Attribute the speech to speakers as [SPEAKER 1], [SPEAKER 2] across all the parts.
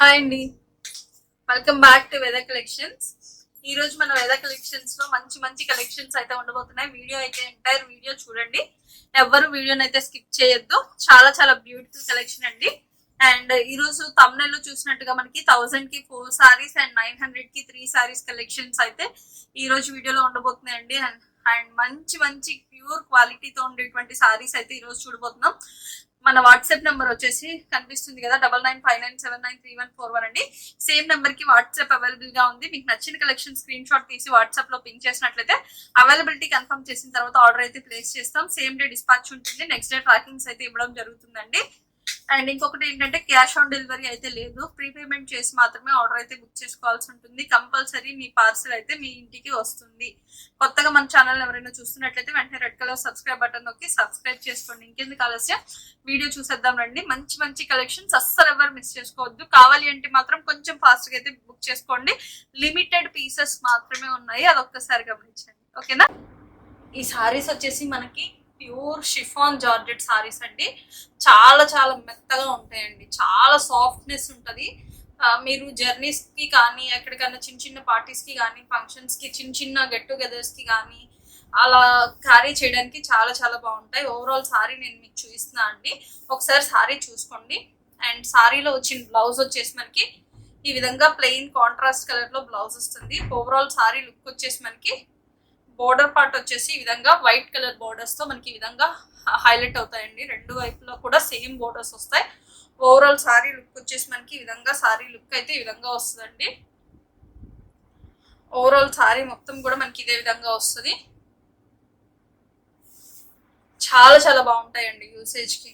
[SPEAKER 1] Hi అండి. Welcome back to weather collections ఈ రోజు మన వెదర్ కలెక్షన్స్లో మంచి మంచి కలెక్షన్స్ అయితే ఉండబోతున్నాయి. వీడియో అయితే ఎంటైర్ వీడియో చూడండి. ఎవరు వీడియోని అయితే స్కిప్ చేయొద్దు. చాలా చాలా బ్యూటిఫుల్ కలెక్షన్ అండి. అండ్ ఈ రోజు తమిళలో చూసినట్టుగా మనకి థౌసండ్కి ఫోర్ సారీస్ అండ్ నైన్ హండ్రెడ్కి త్రీ సారీస్ కలెక్షన్స్ అయితే ఈ రోజు వీడియోలో ఉండబోతున్నాయండి. అండ్ అండ్ మంచి మంచి ప్యూర్ క్వాలిటీతో ఉండేటువంటి సారీస్ అయితే ఈ రోజు చూడబోతున్నాం. మన వాట్సాప్ నెంబర్ వచ్చేసి కనిపిస్తుంది కదా double nine five nine seven nine three one four one అండి. సేమ్ నెంబర్కి వాట్సాప్ అవైలబుల్గా ఉంది. మీకు నచ్చిన కలెక్షన్ స్క్రీన్ షాట్ తీసి వాట్సాప్లో పింక్ చేసినట్లయితే అవైలబిలిటీ కన్ఫర్మ్ చేసిన తర్వాత ఆర్డర్ అయితే ప్లేస్ చేస్తాం. సేమ్ డే డిస్పాచ్ ఉంటుంది. నెక్స్ట్ డే ట్రాకింగ్స్ అయితే ఇవ్వడం జరుగుతుందండి. అండ్ ఇంకొకటి ఏంటంటే క్యాష్ ఆన్ డెలివరీ అయితే లేదు. ప్రీపేమెంట్ చేసి మాత్రమే ఆర్డర్ అయితే బుక్ చేసుకోవాల్సి ఉంటుంది. కంపల్సరీ మీ పార్సల్ అయితే మీ ఇంటికి వస్తుంది. కొత్తగా మన ఛానల్ ఎవరైనా చూస్తున్నట్లయితే వెంటనే రెడ్ కలర్ సబ్స్క్రైబ్ బటన్ నొక్కి సబ్స్క్రైబ్ చేసుకోండి. ఇంకెందుకు ఆలస్యం? వీడియో చూసేద్దాం రండి. మంచి మంచి కలెక్షన్స్ అస్సలు ఎవరు మిస్ చేసుకోవద్దు. కావాలి అంటే మాత్రం కొంచెం ఫాస్ట్గా అయితే బుక్ చేసుకోండి. లిమిటెడ్ పీసెస్ మాత్రమే ఉన్నాయి. అదొక్కసారి గమనించండి. ఓకేనా? ఈ సారీస్ వచ్చేసి మనకి ప్యూర్ షిఫాన్ జార్జెట్ సారీస్ అండి. చాలా చాలా మెత్తగా ఉంటాయండి. చాలా సాఫ్ట్నెస్ ఉంటుంది. మీరు జర్నీస్కి కానీ ఎక్కడికైనా చిన్న చిన్న పార్టీస్కి కానీ ఫంక్షన్స్కి చిన్న చిన్న గెట్ టుగెదర్స్కి కానీ అలా క్యారీ చేయడానికి చాలా చాలా బాగుంటాయి. ఓవరాల్ సారీ నేను మీకు చూపిస్తున్నా అండి. ఒకసారి సారీ చూసుకోండి. అండ్ సారీలో వచ్చిన బ్లౌజ్ వచ్చేసి మనకి ఈ విధంగా ప్లెయిన్ కాంట్రాస్ట్ కలర్లో బ్లౌజ్ వస్తుంది. ఓవరాల్ సారీ లుక్ వచ్చేసి మనకి బోర్డర్ పార్ట్ వచ్చేసి ఈ విధంగా వైట్ కలర్ బోర్డర్స్తో మనకి ఈ విధంగా హైలైట్ అవుతాయండి. రెండు వైపులో కూడా సేమ్ బోర్డర్స్ వస్తాయి. ఓవరాల్ సారీ లుక్ వచ్చేసి మనకి ఈ విధంగా సారీ లుక్ అయితే ఈ విధంగా వస్తుందండి. ఓవరాల్ సారీ మొత్తం కూడా మనకి ఇదే విధంగా వస్తుంది. చాలా చాలా బాగుంటాయండి యూసేజ్కి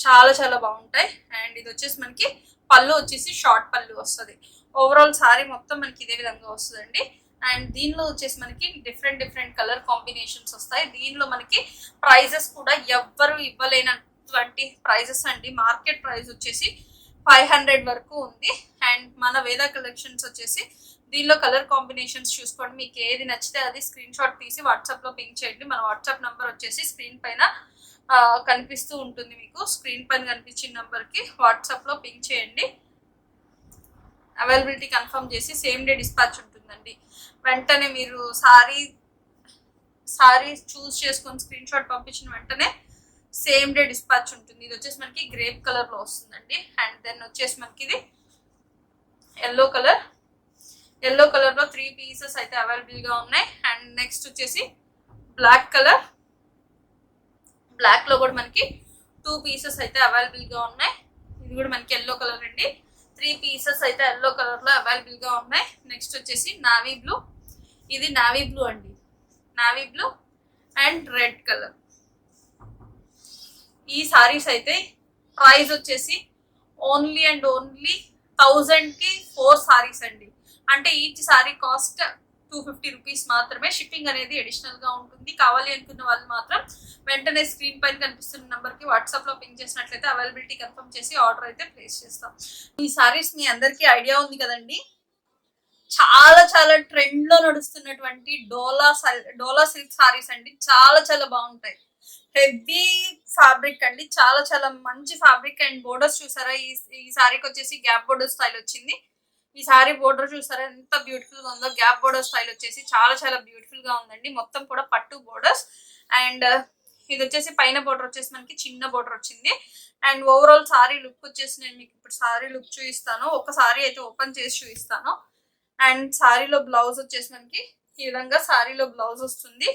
[SPEAKER 1] చాలా చాలా బాగుంటాయి. అండ్ ఇది వచ్చేసి మనకి పళ్ళు వచ్చేసి షార్ట్ పళ్ళు వస్తుంది. ఓవరాల్ సారీ మొత్తం మనకి ఇదే విధంగా వస్తుందండి. అండ్ దీనిలో వచ్చేసి మనకి డిఫరెంట్ డిఫరెంట్ కలర్ కాంబినేషన్స్ వస్తాయి. దీనిలో మనకి ప్రైజెస్ కూడా ఎవ్వరు ఇవ్వలేనటువంటి ప్రైజెస్ అండి. మార్కెట్ ప్రైస్ వచ్చేసి ఫైవ్ హండ్రెడ్ వరకు ఉంది. అండ్ మన వేద కలెక్షన్స్ వచ్చేసి దీనిలో కలర్ కాంబినేషన్స్ చూసుకోండి. మీకు ఏది నచ్చితే అది స్క్రీన్ షాట్ తీసి వాట్సాప్లో పింక్ చేయండి. మన వాట్సాప్ నెంబర్ వచ్చేసి స్క్రీన్ పైన కనిపిస్తూ ఉంటుంది మీకు. స్క్రీన్ పైన కనిపించిన నెంబర్కి వాట్సాప్లో పింక్ చేయండి. అవైలబిలిటీ కన్ఫర్మ్ చేసి సేమ్ డే డిస్పాచ్ ఉంటుంది. ఉంటుందండి. వెంటనే మీరు సారీ సారీ చూస్ చేసుకొని స్క్రీన్ షాట్ పంపించిన వెంటనే సేమ్ డే డిస్పాచ్ ఉంటుంది. ఇది వచ్చేసి మనకి గ్రేప్ కలర్లో వస్తుందండి. అండ్ దెన్ వచ్చేసి మనకి ఇది ఎల్లో కలర్. ఎల్లో కలర్లో త్రీ పీసెస్ అయితే అవైలబుల్గా ఉన్నాయి. అండ్ నెక్స్ట్ వచ్చేసి బ్లాక్ కలర్. బ్లాక్లో కూడా మనకి టూ పీసెస్ అయితే అవైలబుల్గా ఉన్నాయి. ఇది కూడా మనకి ఎల్లో కలర్ అండి. త్రీ పీసెస్ అయితే ఎల్లో కలర్లో అవైలబుల్గా ఉన్నాయి. నెక్స్ట్ వచ్చేసి నావీ బ్లూ. ఇది నావీ బ్లూ అండి. Navy blue and red colour. ఈ సారీస్ అయితే ప్రైస్ వచ్చేసి ఓన్లీ అండ్ ఓన్లీ థౌజండ్కి ఫోర్ సారీస్ అండి. అంటే each sari cost two fifty rupees మాత్రమే షిప్పింగ్ అనేది అడిషనల్గా ఉంటుంది. కావాలి అనుకున్న వాళ్ళు మాత్రం వెంటనే స్క్రీన్ పైన కనిపిస్తున్న నెంబర్కి వాట్సాప్లో పింక్ చేసినట్లయితే అవైలబిలిటీ కన్ఫర్మ్ చేసి ఆర్డర్ అయితే ప్లేస్ చేస్తాం. ఈ సారీస్ మీ అందరికీ ఐడియా ఉంది కదండి? చాలా చాలా ట్రెండ్లో నడుస్తున్నటువంటి డోలా డోలా సిల్క్ సారీస్ అండి. చాలా చాలా బాగుంటాయి. హెవీ ఫ్యాబ్రిక్ అండి. చాలా చాలా మంచి ఫ్యాబ్రిక్ అండ్ బోర్డర్స్ చూసారా? ఈ ఈ సారీకి వచ్చేసి గ్యాప్ బోర్డర్ స్టైల్ వచ్చింది. ఈ సారీ బోర్డర్ చూసారా? ఎంత బ్యూటిఫుల్గా ఉందో. గ్యాప్ బోర్డర్ స్టైల్ వచ్చేసి చాలా చాలా బ్యూటిఫుల్గా ఉందండి. మొత్తం కూడా పట్టు బోర్డర్స్ అండ్ uh, ఇది వచ్చేసి పైన బోర్డర్ వచ్చేసి మనకి చిన్న బోర్డర్ వచ్చింది. అండ్ ఓవరాల్ సారీ లుక్ వచ్చేసి నేను మీకు ఇప్పుడు సారీ లుక్ చూపిస్తాను. ఒక సారీ అయితే ఓపెన్ చేసి చూపిస్తాను. అండ్ సారీలో బ్లౌజ్ వచ్చేసి మనకి ఈ విధంగా సారీలో బ్లౌజ్ వస్తుంది.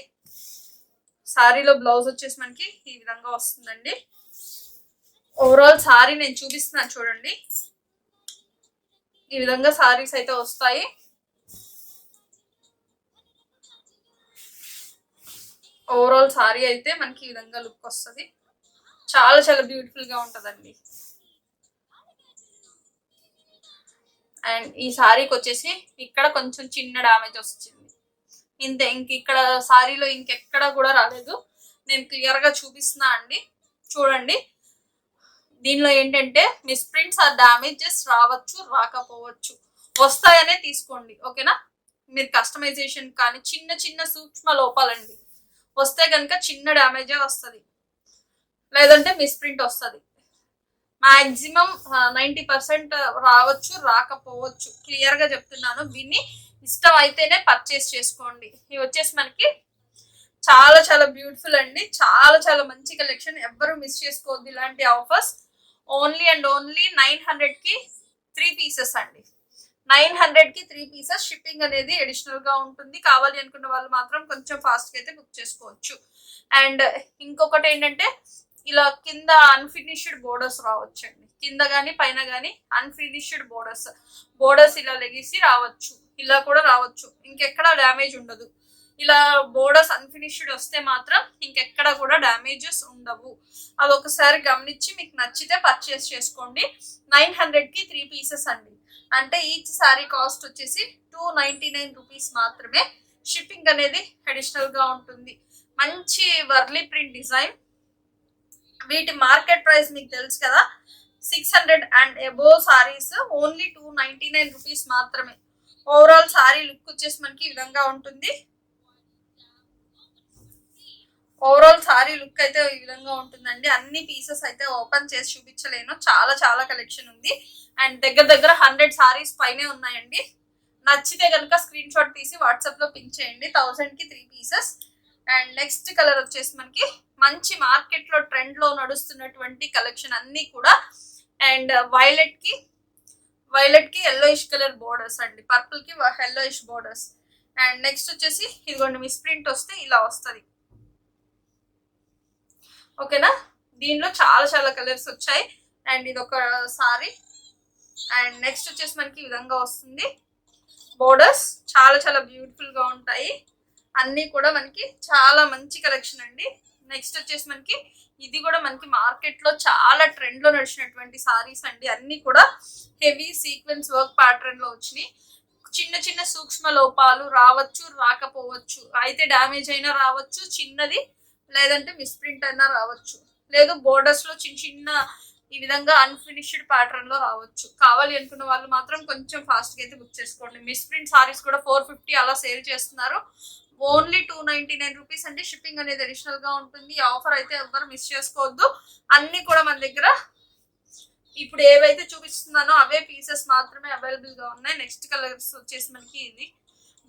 [SPEAKER 1] సారీలో బ్లౌజ్ వచ్చేసి మనకి ఈ విధంగా వస్తుందండి. ఓవరాల్ సారీ నేను చూపిస్తున్నాను చూడండి. ఈ విధంగా సారీస్ అయితే వస్తాయి. ఓవరాల్ సారీ అయితే మనకి ఈ విధంగా లుక్ వస్తుంది. చాలా చాలా బ్యూటిఫుల్గా ఉంటదండి. అండ్ ఈ సారీకి వచ్చేసి ఇక్కడ కొంచెం చిన్న డామేజ్ వచ్చింది ఇంత ఇంక ఇక్కడ సారీలో ఇంకెక్కడ కూడా రాలేదు. నేను క్లియర్గా చూపిస్తున్నా అండి. చూడండి. దీనిలో ఏంటంటే మిస్ప్రింట్స్ ఆ డామేజెస్ రావచ్చు రాకపోవచ్చు. వస్తాయనే తీసుకోండి ఓకేనా? మీరు కస్టమైజేషన్ కానీ చిన్న చిన్న సూక్ష్మ లోపాలండి. వస్తే కనుక చిన్న డ్యామేజే వస్తుంది. లేదంటే మిస్ప్రింట్ వస్తుంది. మాక్సిమం నైంటీ పర్సెంట్ రావచ్చు రాకపోవచ్చు. క్లియర్గా చెప్తున్నాను. విని ఇష్టం అయితేనే పర్చేస్ చేసుకోండి. ఇవి వచ్చేసి మనకి చాలా చాలా బ్యూటిఫుల్ అండి. చాలా చాలా మంచి కలెక్షన్ ఎవ్వరు మిస్ చేసుకోవద్దు ఇలాంటి offers only and only nine హండ్రెడ్కి త్రీ పీసెస్ అండి. నైన్ హండ్రెడ్కి త్రీ పీసెస్ షిప్పింగ్ అనేది అడిషనల్గా ఉంటుంది. కావాలి అనుకున్న వాళ్ళు మాత్రం కొంచెం ఫాస్ట్గా అయితే బుక్ చేసుకోవచ్చు. అండ్ ఇంకొకటి ఏంటంటే ఇలా కింద అన్ఫినిష్డ్ బోర్డర్స్ రావచ్చండి. కింద గానీ పైన గానీ అన్ఫినిష్డ్ బోర్డర్స్ బోర్డర్స్ ఇలా లెగిసి రావచ్చు. ఇలా కూడా రావచ్చు. ఇంకెక్కడ డ్యామేజ్ ఉండదు. ఇలా బోర్డర్స్ అన్ఫినిష్డ్ వస్తే మాత్రం ఇంకెక్కడ కూడా డ్యామేజెస్ ఉండవు. అది ఒకసారి గమనించి మీకు నచ్చితే పర్చేస్ చేసుకోండి. నైన్ హండ్రెడ్కి త్రీ పీసెస్ అండి. అంటే ఈచ్ సారీ కాస్ట్ వచ్చేసి టూ నైన్టీ నైన్ రూపీస్ మాత్రమే. షిప్పింగ్ అనేది అడిషనల్గా ఉంటుంది. మంచి వర్లీ ప్రింట్ డిజైన్ వీటి మార్కెట్ ప్రైస్ మీకు తెలుసు కదా. Six hundred and above saris only two ninety nine rupees మాత్రమే. ఓవరాల్ సారీ లుక్ వచ్చేసి మనకి ఈ విధంగా ఉంటుంది. ఓవరాల్ సారీ లుక్ అయితే ఈ విధంగా ఉంటుందండి. అన్ని పీసెస్ అయితే ఓపెన్ చేసి చూపించలేను. చాలా చాలా కలెక్షన్ ఉంది. అండ్ దగ్గర దగ్గర హండ్రెడ్ సారీస్ పైనే ఉన్నాయండి. నచ్చితే కనుక స్క్రీన్ షాట్ తీసి వాట్సాప్లో పింక్ చేయండి. థౌసండ్కి three pieces and next colour వచ్చేసి మనకి మంచి మార్కెట్లో ట్రెండ్లో నడుస్తున్నటువంటి కలెక్షన్ అన్ని కూడా. అండ్ వైలెట్కి వైలెట్కి ఎల్లోయిష్ కలర్ బోర్డర్స్ అండి. పర్పుల్కి ఎల్లోయిష్ బోర్డర్స్ అండ్ నెక్స్ట్ వచ్చేసి ఇదిగోండి మిస్ ప్రింట్ వస్తే ఇలా వస్తుంది. ఓకేనా? దీనిలో చాలా చాలా కలర్స్ వచ్చాయి. అండ్ ఇది ఒక సారీ. అండ్ నెక్స్ట్ వచ్చేసి మనకి ఈ విధంగా వస్తుంది. బోర్డర్స్ చాలా చాలా బ్యూటిఫుల్గా ఉంటాయి. అన్నీ కూడా మనకి చాలా మంచి కలెక్షన్ అండి. నెక్స్ట్ వచ్చేసి మనకి ఇది కూడా మనకి మార్కెట్లో చాలా ట్రెండ్లో నడిచినటువంటి సారీస్ అండి. అన్ని కూడా హెవీ సీక్వెన్స్ వర్క్ ప్యాటర్న్లో వచ్చినాయి. చిన్న చిన్న సూక్ష్మ లోపాలు రావచ్చు రాకపోవచ్చు. అయితే డ్యామేజ్ అయినా రావచ్చు. చిన్నది లేదంటే మిస్ప్రింట్ అయినా రావచ్చు. లేదు బోర్డర్స్లో చిన్న చిన్న ఈ విధంగా అన్ఫినిష్డ్ ప్యాటర్న్లో రావచ్చు. కావాలి అనుకున్న వాళ్ళు మాత్రం కొంచెం ఫాస్ట్గా అయితే బుక్ చేసుకోండి. మిస్ ప్రింట్ సారీస్ కూడా ఫోర్ ఫిఫ్టీ అలా సేల్ చేస్తున్నారు. Only two ninety nine rupees అంటే షిప్పింగ్ అనేది అడిషనల్గా ఉంటుంది. ఆఫర్ అయితే ఎవ్వరు మిస్ చేసుకోవద్దు. అన్ని కూడా మన దగ్గర ఇప్పుడు ఏవైతే చూపిస్తున్నానో అవే పీసెస్ మాత్రమే అవైలబుల్గా ఉన్నాయి. నెక్స్ట్ కలర్స్ వచ్చేసి మనకి ఇది.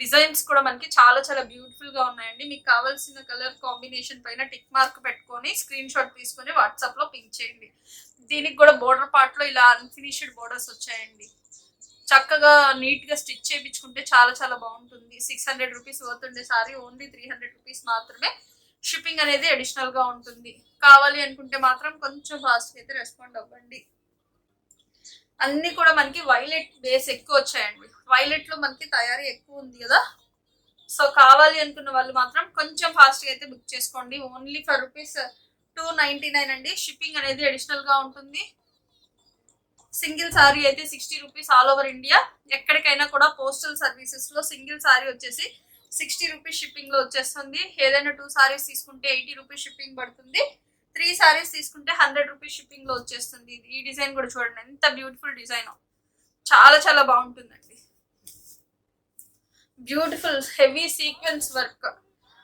[SPEAKER 1] డిజైన్స్ కూడా మనకి చాలా చాలా బ్యూటిఫుల్గా ఉన్నాయండి. మీకు కావాల్సిన కలర్ కాంబినేషన్ పైన టిక్ మార్క్ పెట్టుకొని స్క్రీన్ షాట్ తీసుకొని వాట్సాప్లో పింక్ చేయండి. దీనికి కూడా బోర్డర్ పార్ట్లో ఇలా అన్ఫినిష్డ్ బోర్డర్స్ వచ్చాయండి. చక్కగా నీట్గా స్టిచ్ చేయించుకుంటే చాలా చాలా బాగుంటుంది. సిక్స్ హండ్రెడ్ రూపీస్ వర్త్ ఉండే sari only three hundred rupees మాత్రమే షిప్పింగ్ అనేది అడిషనల్గా ఉంటుంది. కావాలి అనుకుంటే మాత్రం కొంచెం ఫాస్ట్ అయితే రెస్పాండ్ అవ్వండి. అన్ని కూడా మనకి వైలెట్ బేస్ ఎక్కువ వచ్చాయండి. వైలెట్లో మనకి తయారీ ఎక్కువ ఉంది కదా? సో కావాలి అనుకున్న వాళ్ళు మాత్రం కొంచెం ఫాస్ట్గా అయితే బుక్ చేసుకోండి. Only for rupees two ninety nine అండి. షిప్పింగ్ అనేది అడిషనల్గా ఉంటుంది. సింగిల్ సారీ అయితే sixty rupees all over India ఎక్కడికైనా కూడా పోస్టల్ సర్వీసెస్లో సింగిల్ సారీ వచ్చేసి సిక్స్టీ రూపీస్ షిప్పింగ్లో వచ్చేస్తుంది. ఏదైనా టూ సారీస్ తీసుకుంటే ఎయిటీ రూపీస్ షిప్పింగ్ పడుతుంది. త్రీ సారీస్ తీసుకుంటే హండ్రెడ్ రూపీస్ షిప్పింగ్లో వచ్చేస్తుంది. ఇది- ఈ డిజైన్ కూడా చూడండి ఎంత బ్యూటిఫుల్ డిజైన్ చాలా చాలా బాగుంటుందండి. బ్యూటిఫుల్ హెవీ సీక్వెన్స్ వర్క్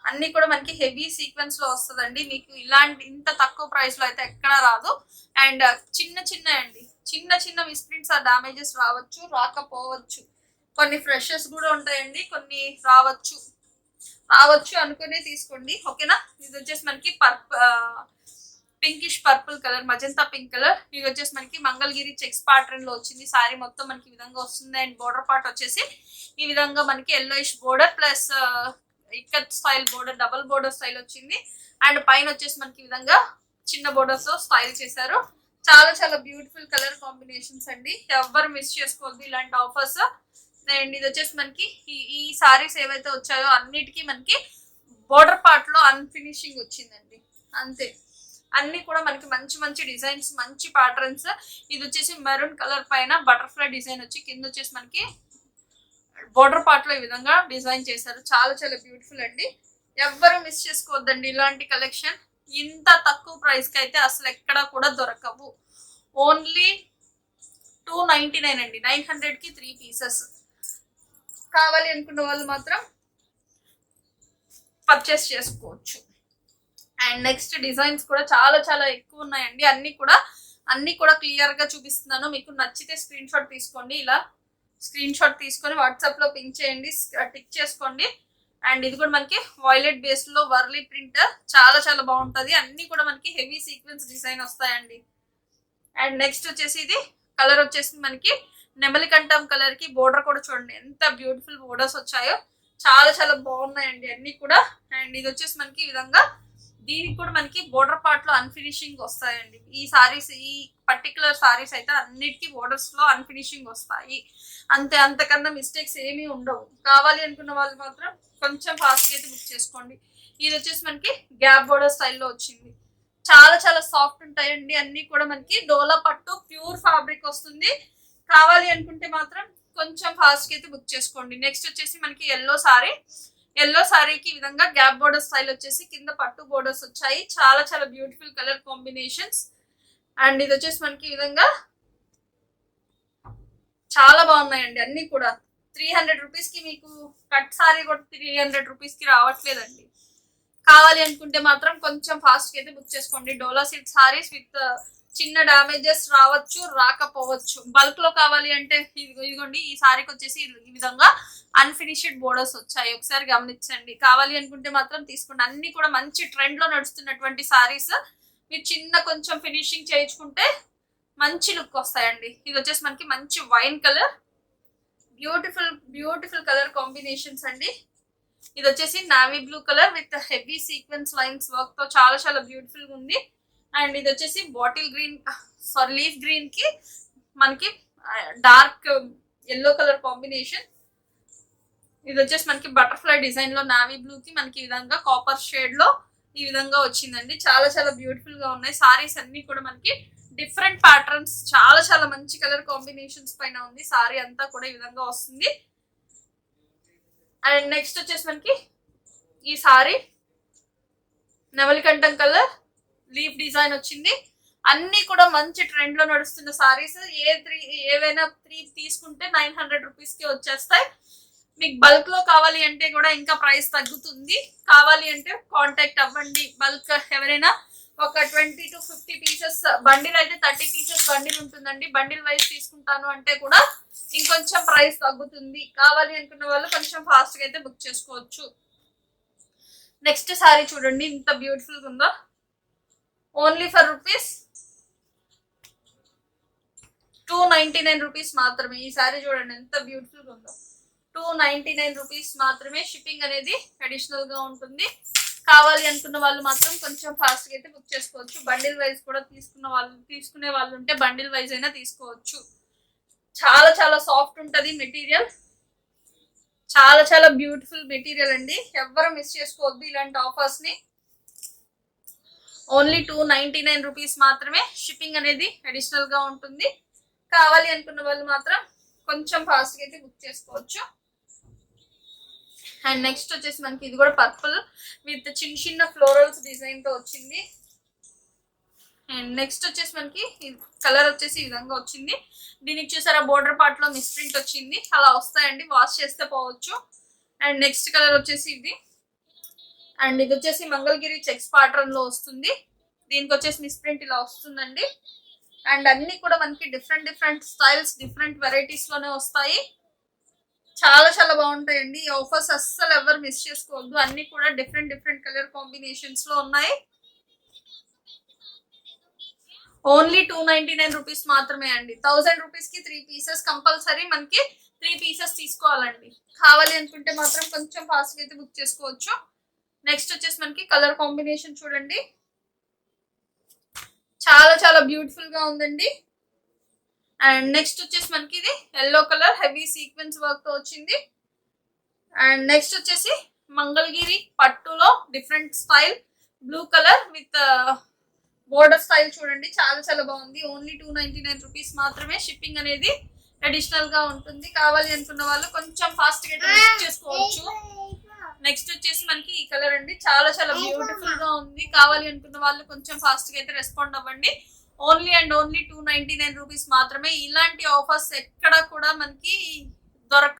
[SPEAKER 1] అన్ని కూడా మనకి హెవీ సీక్వెన్స్లో వస్తుందండి. మీకు ఇలాంటి ఇంత తక్కువ ప్రైస్లో అయితే ఎక్కడా రాదు. అండ్ uh, చిన్న చిన్న అండి చిన్న చిన్న మిస్ప్రింట్స్ ఆ డామేజెస్ రావచ్చు రాకపోవచ్చు. కొన్ని ఫ్రెషెస్ కూడా ఉంటాయండి కొన్ని రావచ్చు. రావచ్చు అనుకునే తీసుకోండి. ఓకేనా? ఇది వచ్చేసి మనకి పర్ప్ pinkish purple colour magenta pink colour ఇది వచ్చేసి మనకి మంగళగిరి చెక్స్ ప్యాటర్న్లో వచ్చింది. సారీ మొత్తం మనకి ఈ విధంగా వస్తుంది. అండ్ బోర్డర్ పార్ట్ వచ్చేసి ఈ విధంగా మనకి yellowish border plus ikat style border double border style వచ్చింది. అండ్ పైన వచ్చేసి మనకి ఈ విధంగా చిన్న బోర్డర్స్తో స్టైల్ చేశారు. చాలా చాలా బ్యూటిఫుల్ కలర్ కాంబినేషన్స్ అండి. ఎవ్వరు మిస్ చేసుకోవద్దు ఇలాంటి ఆఫర్స్ అండ్ ఇది వచ్చేసి మనకి ఈ సారీస్ ఏవైతే వచ్చాయో అన్నిటికీ మనకి బోర్డర్ పార్ట్లో అన్ఫినిషింగ్ వచ్చిందండి. అంతే. అన్ని కూడా మనకి మంచి మంచి డిజైన్స్ మంచి ప్యాటర్న్స్ ఇది వచ్చేసి మెరూన్ కలర్ పైన బటర్ఫ్లై డిజైన్ వచ్చి కింద వచ్చేసి మనకి బోర్డర్ పార్ట్లో ఈ విధంగా డిజైన్ చేశారు. చాలా చాలా బ్యూటిఫుల్ అండి. ఎవ్వరు మిస్ చేసుకోవద్దండి ఇలాంటి కలెక్షన్ ఇంత తక్కువ ప్రైస్కి అయితే అసలు ఎక్కడా కూడా దొరకవు. ఓన్లీ టూ నైన్టీ నైన్ అండి. నైన్ హండ్రెడ్కి త్రీ పీసెస్ కావాలి అనుకున్న వాళ్ళు మాత్రం పర్చేస్ చేసుకోవచ్చు. అండ్ నెక్స్ట్ డిజైన్స్ కూడా చాలా చాలా ఎక్కువ ఉన్నాయండి. అన్ని కూడా అన్ని కూడా క్లియర్గా చూపిస్తున్నాను. మీకు నచ్చితే స్క్రీన్ షాట్ తీసుకోండి. ఇలా స్క్రీన్ షాట్ తీసుకొని వాట్సాప్లో పింక్ చేయండి. టిక్ చేసుకోండి. అండ్ ఇది కూడా మనకి వాయిలెట్ బేస్లో వర్లీ ప్రింట్. చాలా చాలా బాగుంటుంది. అన్ని కూడా మనకి హెవీ సీక్వెన్స్ డిజైన్ వస్తాయండి. అండ్ నెక్స్ట్ వచ్చేసి ఇది కలర్ వచ్చేసి మనకి నెమలికంఠం కలర్కి బోర్డర్ కూడా చూడండి. ఎంత బ్యూటిఫుల్ బోర్డర్స్ వచ్చాయో. చాలా చాలా బాగున్నాయండి అన్ని కూడా. అండ్ ఇది వచ్చేసి మనకి ఈ విధంగా దీనికి కూడా మనకి బోర్డర్ పార్ట్లో అన్ఫినిషింగ్ వస్తాయండి. ఈ సారీస్ ఈ పర్టికులర్ సారీస్ అయితే అన్నిటికీ బోర్డర్స్లో అన్ఫినిషింగ్ వస్తాయి. అంతే అంతకన్నా మిస్టేక్స్ ఏమీ ఉండవు. కావాలి అనుకున్న వాళ్ళు మాత్రం కొంచెం ఫాస్ట్ అయితే బుక్ చేసుకోండి. ఇది వచ్చేసి మనకి గ్యాప్ బోర్డర్ స్టైల్లో వచ్చింది. చాలా చాలా సాఫ్ట్ ఉంటాయండి. అన్ని కూడా మనకి డోలా పట్టు ప్యూర్ ఫ్యాబ్రిక్ వస్తుంది. కావాలి అనుకుంటే మాత్రం కొంచెం ఫాస్ట్ అయితే బుక్ చేసుకోండి. నెక్స్ట్ వచ్చేసి మనకి ఎల్లో సారీ ఎల్లో సారీకి విధంగా గ్యాప్ బోర్డర్ స్టైల్ వచ్చేసి కింద పట్టు బోర్డర్స్ వచ్చాయి. చాలా చాలా బ్యూటిఫుల్ కలర్ కాంబినేషన్స్ అండ్ ఇది వచ్చేసి మనకి ఈ విధంగా చాలా బాగున్నాయండి అన్ని కూడా. త్రీ హండ్రెడ్ రూపీస్కి మీకు కట్ సారీ కూడా త్రీ హండ్రెడ్ రూపీస్కి రావట్లేదండి. కావాలి అనుకుంటే మాత్రం కొంచెం ఫాస్ట్ అయితే బుక్ చేసుకోండి. డోలా సిల్క్ సారీస్ విత్ చిన్న డామేజెస్ రావచ్చు రాకపోవచ్చు. బల్క్లో కావాలి అంటే ఇదిగో ఇదిగోండి ఈ సారీకి వచ్చేసి ఈ విధంగా అన్ఫినిష్డ్ బోర్డర్స్ వచ్చాయి. ఒకసారి గమనించండి. కావాలి అనుకుంటే మాత్రం తీసుకోండి. అన్ని కూడా మంచి ట్రెండ్లో నడుస్తున్నటువంటి సారీస్ మీరు చిన్న కొంచెం ఫినిషింగ్ చేయించుకుంటే మంచి లుక్ వస్తాయండి. ఇది వచ్చేసి మనకి మంచి wine colour beautiful beautiful colour combinations అండి. ఇది వచ్చేసి navy blue colour with heavy sequence lines వర్క్తో చాలా చాలా బ్యూటిఫుల్గా ఉంది. అండ్ ఇది వచ్చేసి బాటిల్ గ్రీన్ సారీ లీఫ్ గ్రీన్కి మనకి డార్క్ ఎల్లో కలర్ కాంబినేషన్. ఇది వచ్చేసి మనకి బటర్ఫ్లై డిజైన్లో నావీ బ్లూ కి మనకి ఈ విధంగా కాపర్ షేడ్లో ఈ విధంగా వచ్చిందండి. చాలా చాలా బ్యూటిఫుల్గా ఉన్నాయి. సారీస్ అన్ని కూడా మనకి డిఫరెంట్ ప్యాటర్న్స్ చాలా చాలా మంచి కలర్ కాంబినేషన్స్ పైన ఉంది. సారీ అంతా కూడా ఈ విధంగా వస్తుంది. అండ్ నెక్స్ట్ వచ్చేసి మనకి ఈ సారీ నెమలికంఠం కలర్ లీఫ్ డిజైన్ వచ్చింది. అన్ని కూడా మంచి ట్రెండ్లో నడుస్తున్న సారీస్. ఏ త్రీ ఏవైనా త్రీ తీసుకుంటే నైన్ హండ్రెడ్ రూపీస్కి వచ్చేస్తాయి. మీకు బల్క్లో కావాలి అంటే కూడా ఇంకా ప్రైస్ తగ్గుతుంది. కావాలి అంటే కాంటాక్ట్ అవ్వండి. బల్క్ ఎవరైనా ఒక twenty to fifty pieces bundle అయితే థర్టీ పీసెస్ బండిల్ ఉంటుందండి. బండిల్ వైజ్ తీసుకుంటాను అంటే కూడా ఇంకొంచెం ప్రైస్ తగ్గుతుంది. కావాలి అనుకున్న వాళ్ళు కొంచెం ఫాస్ట్గా అయితే బుక్ చేసుకోవచ్చు. నెక్స్ట్ సారీ చూడండి. ఇంత బ్యూటిఫుల్ ఉందో. Only for rupees two ninety nine rupees మాత్రమే. ఈ సారీ చూడండి ఎంత బ్యూటిఫుల్గా ఉందో. టూ నైన్టీ నైన్ రూపీస్ మాత్రమే షిప్పింగ్ అనేది అడిషనల్గా ఉంటుంది. కావాలి అనుకున్న వాళ్ళు మాత్రం కొంచెం ఫాస్ట్గా అయితే బుక్ చేసుకోవచ్చు. బండిల్ వైజ్ కూడా తీసుకున్న వాళ్ళు తీసుకునే వాళ్ళు ఉంటే బండిల్ వైజ్ అయినా తీసుకోవచ్చు. చాలా చాలా సాఫ్ట్ ఉంటుంది మెటీరియల్ చాలా చాలా బ్యూటిఫుల్ మెటీరియల్ అండి. ఎవ్వరు మిస్ చేసుకోవద్దు ఇలాంటి ఆఫర్స్ని only two ninety nine rupees మాత్రమే షిప్పింగ్ అనేది అడిషనల్గా ఉంటుంది. కావాలి అనుకున్న వాళ్ళు మాత్రం కొంచెం ఫాస్ట్గా అయితే బుక్ చేసుకోవచ్చు. అండ్ నెక్స్ట్ వచ్చేసి మనకి ఇది కూడా పర్పుల్ విత్ చిన్న చిన్న ఫ్లోరల్స్ డిజైన్తో వచ్చింది. అండ్ నెక్స్ట్ వచ్చేసి మనకి కలర్ వచ్చేసి ఈ విధంగా వచ్చింది. దీనికి చూసారా బోర్డర్ పార్ట్లో మిస్ప్రింట్ వచ్చింది. అలా వస్తాయండి వాష్ చేస్తే పోవచ్చు. అండ్ నెక్స్ట్ కలర్ వచ్చేసి ఇది. అండ్ ఇది వచ్చేసి మంగళగిరి చెక్స్ ప్యాటర్న్లో వస్తుంది. దీనికి వచ్చేసి మిస్ప్రింట్ ఇలా వస్తుందండి. అండ్ అన్ని కూడా మనకి డిఫరెంట్ డిఫరెంట్ స్టైల్స్ డిఫరెంట్ వెరైటీస్లోనే వస్తాయి. చాలా చాలా బాగుంటాయండి. ఈ ఆఫర్స్ అస్సలు ఎవరు మిస్ చేసుకోవద్దు. అన్ని కూడా డిఫరెంట్ డిఫరెంట్ కలర్ కాంబినేషన్స్లో ఉన్నాయి. Only two ninety nine rupees మాత్రమే అండి. థౌసండ్ రూపీస్కి త్రీ పీసెస్ కంపల్సరీ మనకి త్రీ పీసెస్ తీసుకోవాలండి. కావాలి అనుకుంటే మాత్రం కొంచెం ఫాస్ట్గా అయితే బుక్ చేసుకోవచ్చు. నెక్స్ట్ వచ్చేసి మనకి కలర్ కాంబినేషన్ చూడండి. చాలా చాలా బ్యూటిఫుల్గా ఉందండి. అండ్ నెక్స్ట్ వచ్చేసి మనకి ఇది ఎల్లో కలర్ హెవీ సీక్వెన్స్ వర్క్తో వచ్చింది. అండ్ నెక్స్ట్ వచ్చేసి మంగళగిరి పట్టులో different style blue colour with border style చూడండి. చాలా చాలా బాగుంది. Only two ninety nine rupees మాత్రమే షిప్పింగ్ అనేది అడిషనల్గా ఉంటుంది. కావాలి అనుకున్న వాళ్ళు కొంచెం ఫాస్ట్గా చేసుకోవచ్చు. నెక్స్ట్ వచ్చేసి మనకి ఈ కలర్ అండి. చాలా చాలా బ్యూటిఫుల్గా ఉంది. కావాలి అనుకున్న వాళ్ళు కొంచెం ఫాస్ట్గా అయితే రెస్పాండ్ అవ్వండి. Only and only two ninety nine rupees మాత్రమే. ఇలాంటి ఆఫర్స్ ఎక్కడ కూడా మనకి దొరక